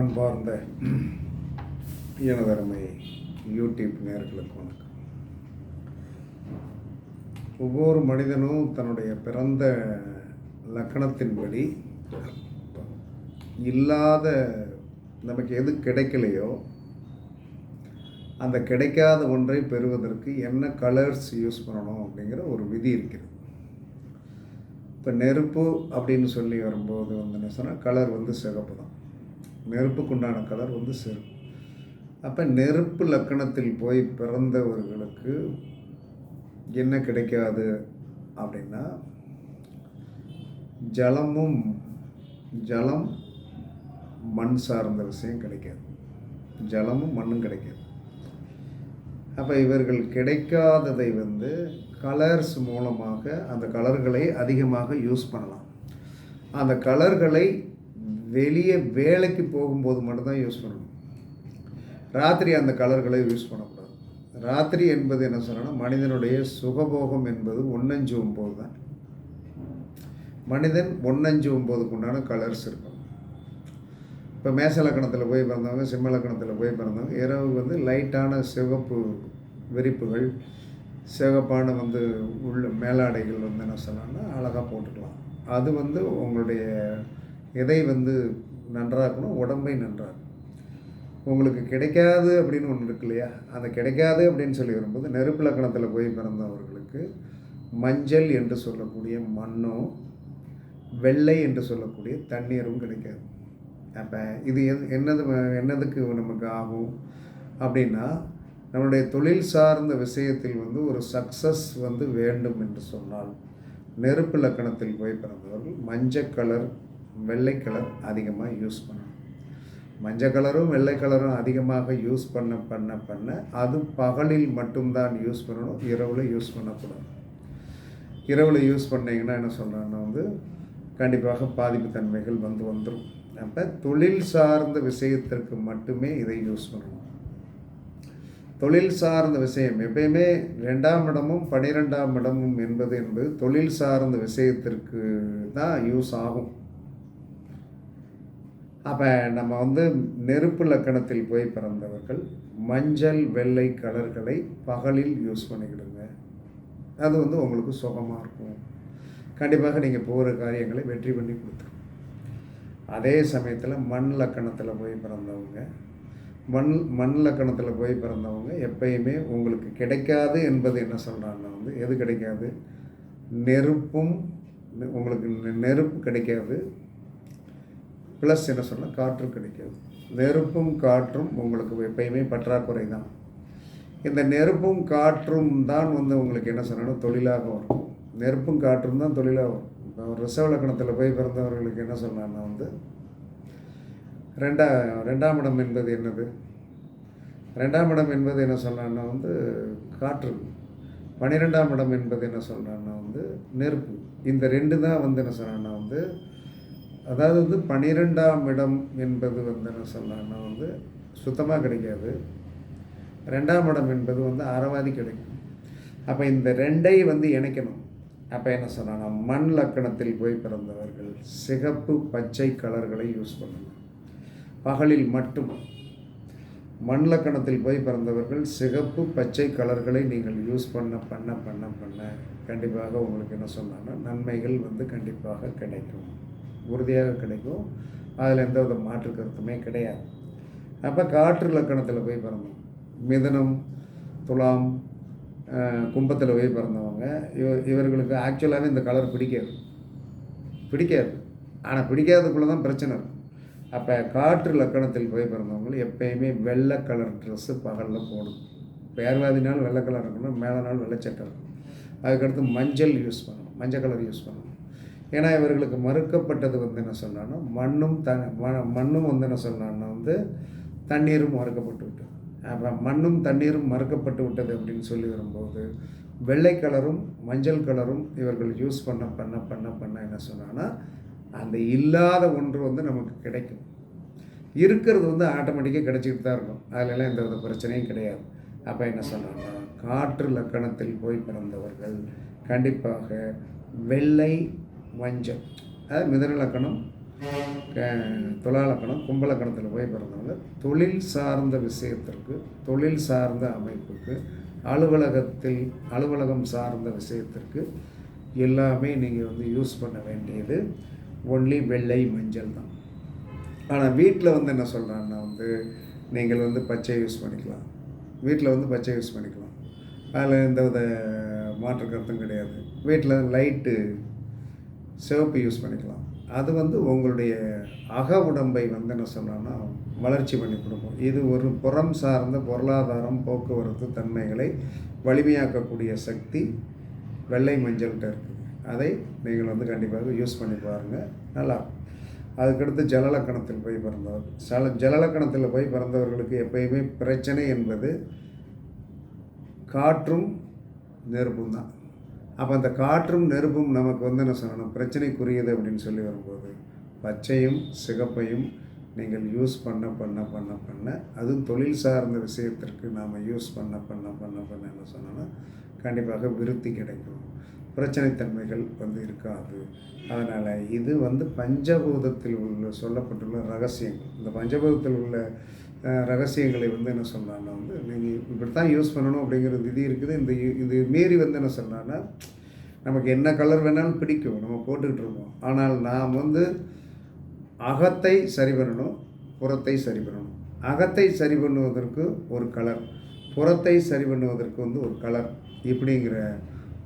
அன்பார்ந்த எனதருமை யூடியூப் நேர்களுக்கு வணக்கம். ஒவ்வொரு மனிதனும் தன்னுடைய பிறந்த லக்கணத்தின்படி இல்லாத நமக்கு எது கிடைக்கலையோ அந்த கிடைக்காத ஒன்றை பெறுவதற்கு என்ன கலர்ஸ் யூஸ் பண்ணணும் அப்படிங்கிற ஒரு விதி இருக்கிறது. இப்போ நெருப்பு அப்படின்னு சொல்லி வரும்போது வந்து என்ன சொன்னால் கலர் வந்து சிகப்பு தான். நெருப்புக்குண்டான கலர் வந்து சிறு அப்போ நெருப்பு லக்கணத்தில் போய் பிறந்தவர்களுக்கு என்ன கிடைக்காது அப்படின்னா ஜலமும் ஜலம் மண் சார்ந்த விஷயம் கிடைக்காது. ஜலமும் மண்ணும் கிடைக்காது. அப்போ இவர்கள் கிடைக்காததை வந்து கலர்ஸ் மூலமாக அந்த கலர்களை அதிகமாக யூஸ் பண்ணலாம். அந்த கலர்களை வெளியே வேலைக்கு போகும்போது மட்டும்தான் யூஸ் பண்ணணும். ராத்திரி அந்த கலர்களை யூஸ் பண்ணக்கூடாது. ராத்திரி என்பது என்ன சொன்னால் மனிதனுடைய சுகபோகம் என்பது ஒன்னஞ்சு ஒம்பது தான். மனிதன் ஒன்னஞ்சு ஒம்பதுக்கு உண்டான கலர்ஸ் இருக்கும். இப்போ மேச லக்கணத்தில் போய் பிறந்தவங்க சிம்ம லக்கணத்தில் போய் பிறந்தவங்க இரவு வந்து லைட்டான சிவப்பு விரிப்புகள் சிவப்பான வந்து உள்ள மேலாடைகள் வந்து என்ன சொல்லலாம்னா அழகாக போட்டுக்கலாம். அது வந்து உங்களுடைய எதை வந்து நன்றாக்கணும் உடம்பை நன்றாகும் உங்களுக்கு கிடைக்காது அப்படின்னு ஒன்று இருக்கு இல்லையா? அந்த கிடைக்காது அப்படின்னு சொல்லி வரும்போது நெருப்பு லக்கணத்தில் போய் பிறந்தவர்களுக்கு மஞ்சள் என்று சொல்லக்கூடிய மண்ணும் வெள்ளை என்று சொல்லக்கூடிய தண்ணீரும் கிடைக்காது. அப்போ இது எது என்னது என்னதுக்கு நமக்கு ஆகும்? அப்படின்னா நம்மளுடைய தொழில் சார்ந்த விஷயத்தில் வந்து ஒரு சக்ஸஸ் வந்து வேண்டும் என்று சொன்னால் நெருப்பு லக்கணத்தில் போய் பிறந்தவர்கள் மஞ்சள் கலர் வெள்ளை கலர் அதிகமாக யூஸ் பண்ணணும். மஞ்சள் கலரும் வெள்ளை கலரும் அதிகமாக யூஸ் பண்ண பண்ண பண்ண அது பகலில் மட்டும்தான் யூஸ் பண்ணணும் இரவில் யூஸ் பண்ணக்கூடாது. இரவில் யூஸ் பண்ணிங்கன்னா என்ன சொல்கிறேன்னா வந்து கண்டிப்பாக பாதிப்பு தன்மைகள் வந்து வந்துடும் அப்போ தொழில் சார்ந்த விஷயத்திற்கு மட்டுமே இதை யூஸ் பண்ணணும். தொழில் சார்ந்த விஷயம் எப்பயுமே ரெண்டாம் இடமும் பனிரெண்டாம் இடமும் என்பது என்பது தொழில் சார்ந்த விஷயத்திற்கு தான் யூஸ் ஆகும். அப்போ நம்ம வந்து நெருப்பு லக்கணத்தில் போய் பிறந்தவர்கள் மஞ்சள் வெள்ளை கலர்களை பகலில் யூஸ் பண்ணிக்கிடுங்க. அது வந்து உங்களுக்கு சுகமாக இருக்கும். கண்டிப்பாக நீங்கள் போகிற காரியங்களை வெற்றி பண்ணி கொடுத்துரும். அதே சமயத்தில் மண் லக்கணத்தில் போய் பிறந்தவங்க மண் மண் லக்கணத்தில் போய் பிறந்தவங்க எப்பயுமே உங்களுக்கு கிடைக்காது என்பது என்ன சொல்கிறாங்கன்னா வந்து எது கிடைக்காது? நெருப்பும் உங்களுக்கு நெருப்பு கிடைக்காது. ப்ளஸ் என்ன சொன்னால் காற்று கிடைக்காது. நெருப்பும் காற்றும் உங்களுக்கு எப்பயுமே பற்றாக்குறை தான். இந்த நெருப்பும் காற்றும் தான் வந்து உங்களுக்கு என்ன சொல்லணும் தொழிலாக வரும். நெருப்பும் காற்றும் தான் தொழிலாக வரும். இப்போ ரிசர்வ் லக்கணத்தில் போய் பிறந்தவர்களுக்கு என்ன சொல்லலாம்னா வந்து ரெண்டா ரெண்டாம் இடம் என்பது என்னது? ரெண்டாம் இடம் என்பது என்ன சொல்கிறான்னா வந்து காற்று. பன்னிரெண்டாம் இடம் என்பது என்ன சொல்கிறான்னா வந்து நெருப்பு. இந்த ரெண்டு தான் வந்து என்ன சொல்கிறான்னா வந்து அதாவது வந்து பன்னிரெண்டாம் இடம் என்பது வந்து என்ன சொல்லலாம்னா வந்து சுத்தமாக கிடைக்காது. ரெண்டாம் இடம் என்பது வந்து அறவாதி கிடைக்கும். அப்போ இந்த ரெண்டை வந்து இணைக்கணும். அப்போ என்ன சொன்னாங்கன்னா மண் லக்கணத்தில் போய் பிறந்தவர்கள் சிகப்பு பச்சை கலர்களை யூஸ் பண்ணணும் பகலில் மட்டும். மண் லக்கணத்தில் போய் பிறந்தவர்கள் சிகப்பு பச்சை கலர்களை நீங்கள் யூஸ் பண்ண பண்ண பண்ண பண்ண கண்டிப்பாக உங்களுக்கு என்ன சொன்னாங்கன்னா நன்மைகள் வந்து கண்டிப்பாக கிடைக்கும். உறுதியாக கிடைக்கும். அதில் எந்த வித மாற்று கருத்துமே கிடையாது. அப்போ காற்று லக்கணத்தில் போய் பிறந்தோம் மிதனம் துலாம் கும்பத்தில் போய் பிறந்தவங்க இவ இவர்களுக்கு ஆக்சுவலாகவே இந்த கலர் பிடிக்காது. பிடிக்காது. ஆனால் பிடிக்காததுக்குள்ளே தான் பிரச்சனை இருக்கும். அப்போ காற்று லக்கணத்தில் போய் பிறந்தவங்க எப்பயுமே வெள்ளை கலர் ட்ரெஸ்ஸு பகலில் போடும் பேர்வாதி நாள் வெள்ளை கலர் இருக்கணும் மேலே நாள் வெள்ளைச்சட்டை இருக்கணும். அதுக்கடுத்து மஞ்சள் யூஸ் பண்ணணும். மஞ்சள் கலர் யூஸ் பண்ணணும். ஏன்னா இவர்களுக்கு மறுக்கப்பட்டது வந்து என்ன சொன்னான்னா மண்ணும் த மண்ணும் வந்து என்ன சொன்னான்னா வந்து தண்ணீரும் மறுக்கப்பட்டு விட்டது. அப்புறம் மண்ணும் தண்ணீரும் மறுக்கப்பட்டு விட்டது அப்படின்னு சொல்லி வரும்போது வெள்ளை கலரும் மஞ்சள் கலரும் இவர்கள் யூஸ் பண்ண பண்ண பண்ண பண்ண என்ன சொன்னான்னா அந்த இல்லாத ஒன்று வந்து நமக்கு கிடைக்கும். இருக்கிறது வந்து ஆட்டோமேட்டிக்காக கிடைச்சிக்கிட்டு தான் இருக்கும். அதிலெல்லாம் எந்த வித பிரச்சனையும் கிடையாது. அப்போ என்ன சொன்னாங்கன்னா காற்று லக்கணத்தில் போய் பிறந்தவர்கள் கண்டிப்பாக வெள்ளை மஞ்சள் அதாவது மிதன லக்கணம் கும்பலக்கணத்தில் போய் பிறந்தவங்க தொழில் சார்ந்த விஷயத்திற்கு தொழில் சார்ந்த அமைப்புக்கு அலுவலகத்தில் அலுவலகம் சார்ந்த விஷயத்திற்கு எல்லாமே நீங்கள் வந்து யூஸ் பண்ண வேண்டியது ஒன்லி வெள்ளை மஞ்சள் தான். ஆனால் வீட்டில் வந்து என்ன சொல்கிறான்னா வந்து நீங்கள் வந்து பச்சை யூஸ் பண்ணிக்கலாம். வீட்டில் வந்து பச்சை யூஸ் பண்ணிக்கலாம். அதில் எந்த வித மாற்று கருத்தும் கிடையாது. வீட்டில் லைட்டு சிவப்பு யூஸ் பண்ணிக்கலாம். அது வந்து உங்களுடைய அக உடம்பை வந்து என்ன சொன்னோன்னா வளர்ச்சி பண்ணி கொடுக்கும். இது ஒரு புறம் சார்ந்த பொருளாதாரம் போக்குவரத்து தன்மைகளை வலிமையாக்கக்கூடிய சக்தி வெள்ளை மஞ்சள்கிட்ட இருக்குது. அதை நீங்கள் வந்து கண்டிப்பாக யூஸ் பண்ணி பாருங்கள் நல்லா அதுக்கடுத்து ஜலலக்கணத்தில் போய் பிறந்தவர். சல ஜலலக்கணத்தில் போய் பிறந்தவர்களுக்கு எப்பயுமே பிரச்சனை என்பது காற்றும் நெருப்பும் தான். அப்போ அந்த காற்றும் நெருப்பும் நமக்கு வந்து என்ன சொல்லணும்? பிரச்சனைக்குரியது அப்படின்னு சொல்லி வரும்போது பச்சையும் சிகப்பையும் நீங்கள் யூஸ் பண்ண பண்ண பண்ண பண்ண அதுவும் தொழில் சார்ந்த விஷயத்திற்கு நாம் யூஸ் பண்ண பண்ண பண்ண பண்ண என்ன சொன்னோன்னா கண்டிப்பாக விருத்தி கிடைக்கும். பிரச்சனைத்தன்மைகள் வந்து இருக்காது. அதனால் இது வந்து பஞ்சபூதத்தில் உள்ள சொல்லப்பட்டுள்ள ரகசியங்கள். இந்த பஞ்சபூதத்தில் உள்ள ரகசியங்களை வந்து என்ன சொன்னான்னா வந்து நீங்கள் இப்படி தான் யூஸ் பண்ணணும் அப்படிங்கிற விதி இருக்குது. இந்த இது மீறி வந்து என்ன சொன்னான்னா நமக்கு என்ன கலர் வேணாலும் பிடிக்கும். நம்ம போட்டுக்கிட்டு இருப்போம். ஆனால் நாம் வந்து அகத்தை சரி பண்ணணும் புறத்தை சரி பண்ணணும். அகத்தை சரி பண்ணுவதற்கு ஒரு கலர் புறத்தை சரி பண்ணுவதற்கு வந்து ஒரு கலர் இப்படிங்கிற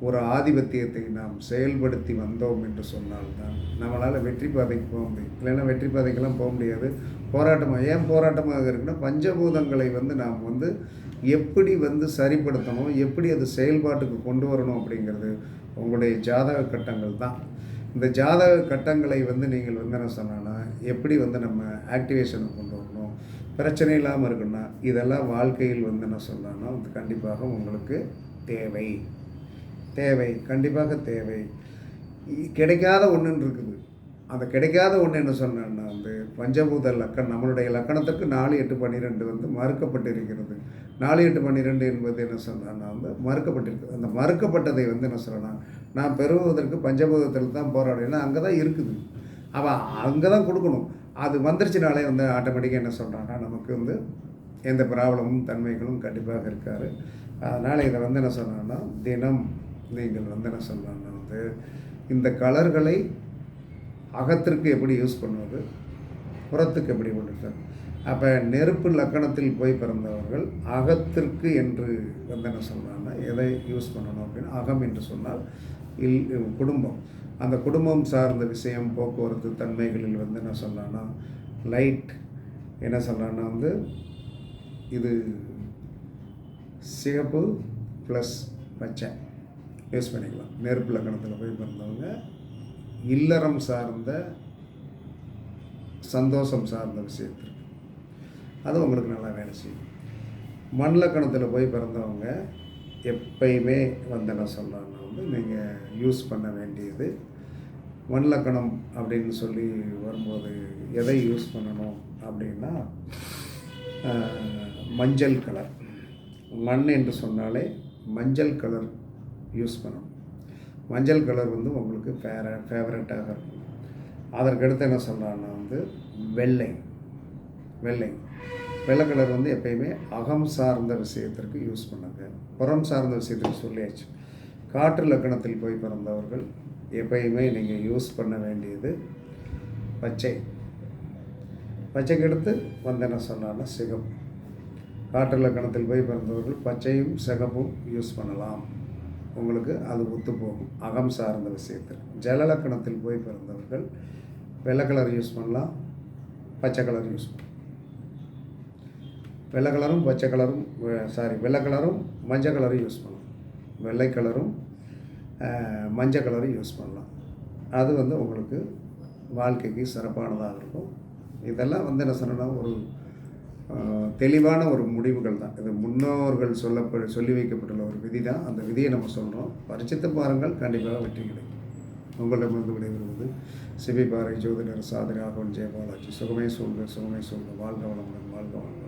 ஒரு ஆதிபத்தியத்தை நாம் செயல்படுத்தி வந்தோம் என்று சொன்னால்தான் நம்மளால் வெற்றி பாதைக்கு போக முடியும். இல்லைன்னா வெற்றி பாதைக்கெல்லாம் போக முடியாது. போராட்டமாக ஏன் போராட்டமாக இருக்குன்னா பஞ்சபூதங்களை வந்து நாம் வந்து எப்படி வந்து சரிப்படுத்தணும் எப்படி அது செயல்பாட்டுக்கு கொண்டு வரணும் அப்படிங்கிறது உங்களுடைய ஜாதக கட்டங்கள் தான். இந்த ஜாதக கட்டங்களை வந்து நீங்கள் வந்து என்ன சொன்னா எப்படி வந்து நம்ம ஆக்டிவேஷனை கொண்டு வரணும் பிரச்சனை இல்லாமல் இருக்குன்னா இதெல்லாம் வாழ்க்கையில் வந்து என்ன சொல்லலாம்னா கண்டிப்பாக உங்களுக்கு தேவை. தேவை கண்டிப்பாக தேவை. கிடைக்காத ஒன்றுன்னு இருக்குது. அந்த கிடைக்காத ஒன்று என்ன சொன்னேன்னா வந்து பஞ்சபூத லக்கணம் நம்மளுடைய லக்கணத்துக்கு நாலு எட்டு பன்னிரெண்டு வந்து மறுக்கப்பட்டிருக்கிறது. நாலு எட்டு பன்னிரெண்டு என்பது என்ன சொன்னா வந்து மறுக்கப்பட்டிருக்கு அந்த மறுக்கப்பட்டதை வந்து என்ன சொல்கிறேன்னா நான் பெறுவதற்கு பஞ்சபூதத்தில் தான் போராடுறேன் அங்கே தான் இருக்குது. அவன் அங்கே தான் கொடுக்கணும். அது வந்துருச்சுனாலே வந்து ஆட்டோமேட்டிக்காக என்ன சொல்கிறான்னா நமக்கு வந்து எந்த ப்ராப்ளமும் தன்மைகளும் கண்டிப்பாக இருக்கார் அதனால் இதை வந்து என்ன சொன்னான்னா தினம் நீங்கள் வந்து என்ன சொல்லலாம்னா வந்து இந்த கலர்களை அகத்திற்கு எப்படி யூஸ் பண்ணுவது? புறத்துக்கு எப்படி கொண்டு அப்போ நெருப்பு லக்கணத்தில் போய் பிறந்தவர்கள் அகத்திற்கு என்று வந்து என்ன சொல்கிறாங்கன்னா எதை யூஸ் பண்ணணும் அப்படின்னு? அகம் என்று சொன்னால் இல் குடும்பம். அந்த குடும்பம் சார்ந்த விஷயம் போக்குவரத்து தன்மைகளில் வந்து என்ன சொல்லலாம்னா லைட் என்ன சொல்கிறான்னா வந்து இது சிகப்பு ப்ளஸ் பச்சை. யூஸ் பண்ணிக்கலாம். நெருப்பு லக்கணத்தில் போய் பிறந்தவங்க இல்லறம் சார்ந்த சந்தோஷம் சார்ந்த விஷயத்திற்கு. அது உங்களுக்கு நல்லா வேலை செய்யும். மண்லக்கணத்தில் போய் பிறந்தவங்க எப்பயுமே வந்து என்ன வந்து நீங்கள் யூஸ் பண்ண வேண்டியது மண்லக்கணம் அப்படின்னு சொல்லி வரும்போது எதை யூஸ் பண்ணணும் அப்படின்னா மஞ்சள் கலர். மண் என்று சொன்னாலே மஞ்சள் கலர் யூஸ் பண்ணணும். மஞ்சள் கலர் வந்து உங்களுக்கு ஃபேர ஃபேவரட்டாக இருக்கும். அதற்கடுத்து என்ன சொல்கிறான்னா வந்து வெள்ளை. வெள்ளை. வெள்ளை கலர் வந்து எப்பயுமே அகம் சார்ந்த விஷயத்திற்கு யூஸ் பண்ணுங்க. புறம் சார்ந்த விஷயத்துக்கு சொல்லியாச்சு. காற்று லக்கணத்தில் போய் பிறந்தவர்கள் எப்பயுமே நீங்கள் யூஸ் பண்ண வேண்டியது பச்சை. பச்சைக்கு அடுத்து வந்து என்ன சொன்னான்னா சிகப்பு. காற்று லக்கணத்தில் போய் பிறந்தவர்கள் பச்சையும் சிகப்பும் யூஸ் பண்ணலாம். உங்களுக்கு அது ஒத்து போகும். அகம் சார்ந்த விஷயத்தில். ஜலலக்கணத்தில் போய் பிறந்தவர்கள் வெள்ளை கலர் யூஸ் பண்ணலாம் பச்சை கலர் யூஸ் பண்ணலாம். வெள்ளை கலரும் பச்சை கலரும் சாரி வெள்ளை கலரும் மஞ்சள் கலரும் யூஸ் பண்ணலாம். வெள்ளை கலரும் மஞ்சள் கலரும் யூஸ் பண்ணலாம். அது வந்து உங்களுக்கு வாழ்க்கைக்கு சிறப்பானதாக இருக்கும். இதெல்லாம் வந்து என்ன சொன்னால் ஒரு தெளிவான ஒரு முடிவுகள் தான். இது முன்னோர்கள் சொல்லப்ப சொல்லி வைக்கப்பட்டுள்ள ஒரு விதி தான். அந்த விதியை நம்ம சொல்கிறோம் பரிச்சித்து பாருங்கள் கண்டிப்பாக வெற்றி கிடைக்கும். உங்களிடமிருந்து விடைபெறுவது சிபி பாறை ஜோதிடர் சாதனை ஆகவன் ஜெயபாலாஜி. சுகமே சொல்க சுகமே சொல்க வாழ்க வளமுடன் வாழ்க வளமுடன்.